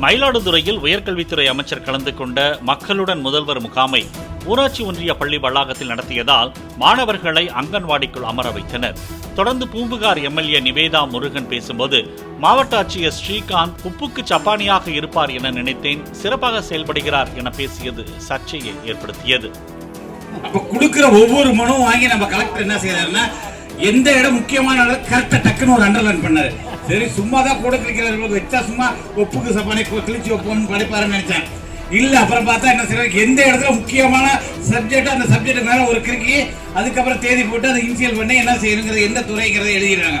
மயிலாடுதுறையில் உயர்கல்வித்துறை அமைச்சர் கலந்து கொண்ட மக்களுடன் முதல்வர் முகாமை ஊராட்சி ஒன்றிய பள்ளி வளாகத்தில் நடத்தியதால் மாணவர்களை அங்கன்வாடிக்குள் அமர வைத்தனர். தொடர்ந்து பூம்புகார் எம்எல்ஏ நிவேதா முருகன் பேசும்போது மாவட்ட ஆட்சியர் ஸ்ரீகாந்த் உப்புக்கு சப்பானியாக இருப்பார் என நினைத்தேன் சிறப்பாக செயல்படுகிறார் என பேசியது சர்ச்சையை ஏற்படுத்தியது. கொடுக்கிற ஒவ்வொரு மனுவும் வாங்கி நம்ம கலெக்டர் என்ன செய்யறாருன்னா எந்த இடம் முக்கியமான இடம் கரெக்டா டக்குன்னு ஒரு அண்டர்லைன் பண்ணாரு. சரி சும்மா தான் கூட கிளிக்கிறவங்களுக்கு வச்சா சும்மா ஒப்புக்கு சப்பானை கிழிச்சு வைப்போம்னு படிப்பாருன்னு நினைச்சேன். இல்ல அப்புறம் பார்த்தா என்ன செய்யறாரு எந்த இடத்துல முக்கியமான சப்ஜெக்ட் அந்த சப்ஜெக்ட் மேல ஒரு கிறுக்கி அதுக்கப்புறம் தேதி போட்டு அதை இன்சியல் பண்ணி என்ன செய்யணுங்கிறது எந்த துறைங்கிறத எழுதிடுறாங்க.